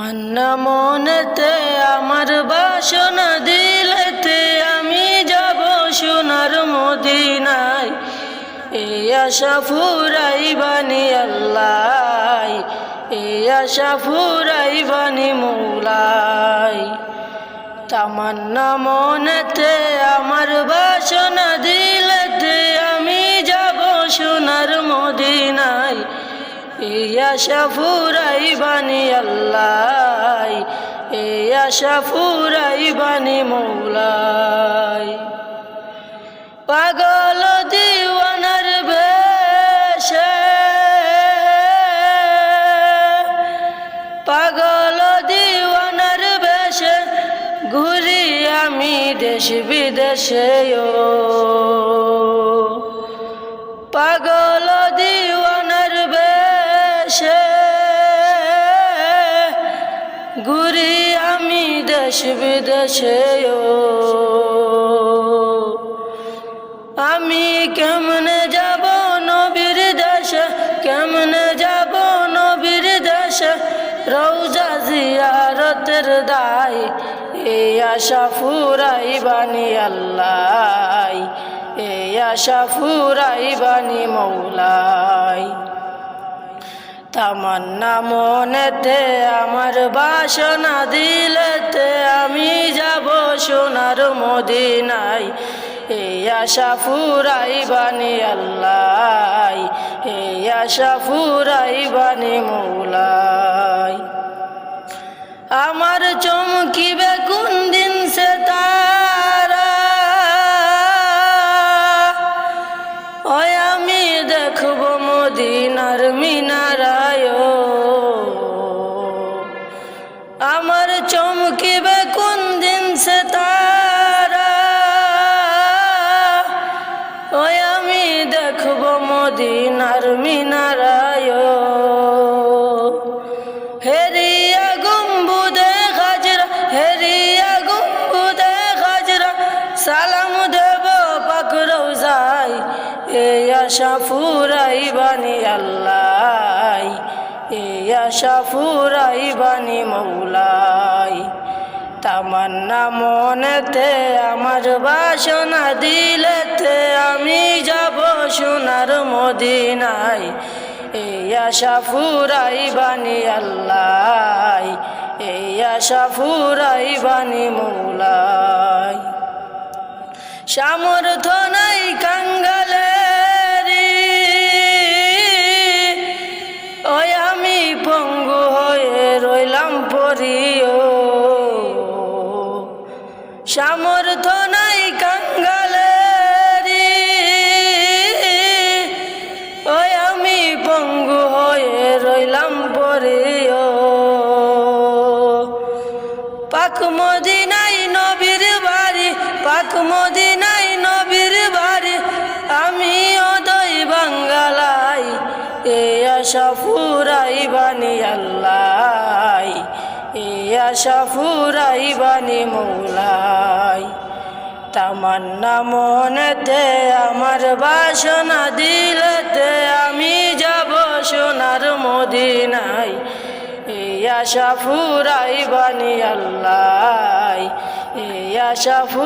তামান্না মনেতে আমার বাসনা দিলেতে আমি যাব সোনার মদিনায়। এই আশা ফুরাই বানি আল্লাহ এই আশা ফুরাই বানি মৌলাই। তামান্না মনেতে আমার বাসনা দিলেতে আমি যাব সোনার মদিনায়। এই আশা ফুরাই আশা ফুরাই বানি মৌলাই। পাগল দিওয়ানার বেশে। পাগল দিওয়ানার বেশে, ঘুরি আমি দেশ বিদেশে পাগল দিওয়ানার বেশে, ঘুরি দেশ বিদেশে আমি কেমনে যাব নবীর দেশে? কেমনে যাব নবীর দেশে? রৌজা জিয়ারতের দায় এই আশা ফুরাই বানি আল্লাহ এই আশা ফুরাই বানি মৌলাই। তামান্না মনেতে আমার বাসনা দিলেতে আমি যাব সোনার মদিনায়। এই আশা ফুরাই বানি আল্লাহ এই আশা ফুরাই বানি মৌলাই। আমার চমকিবে কোন মদিনার মিনারায় হেরিয়া গুম্বুদে হাজরা হেরিয়া গুম্বুদে হাজরা সালাম দেব পাক রোজাই এই আশা ফুরাই বানি আল্লাহ এই আশা ফুরাই বানি মৌলাই। তামান্না মনেতে, আমার বাসনা দিলেতে আমি মদিনায়, এই আশা ফুরাই বানি আল্লাহ, এই আশা ফুরাই বানি মৌলাই। সামর্থ নাই কাঙ্গালেরি, ওই আমি পঙ্গু হয়ে রইলাম পরিও। সামর্থ নাই কাঙ্গালেরি পাক মদিনাই নবীর বাড়ি, পাক মদিনাই নবীর বাড়ি। আমি অদয় বাঙ্গালাই, এ আশা ফুরাই বানি আল্লাহ এ আশা ফুরাই বানি মৌলাই। তামান্না মনেতে আমার বাসনা দিলেতে আমি যাব সোনার মদিনায়। এই শাফুরাই বানি আল্লাহ ইয়া আশা ফু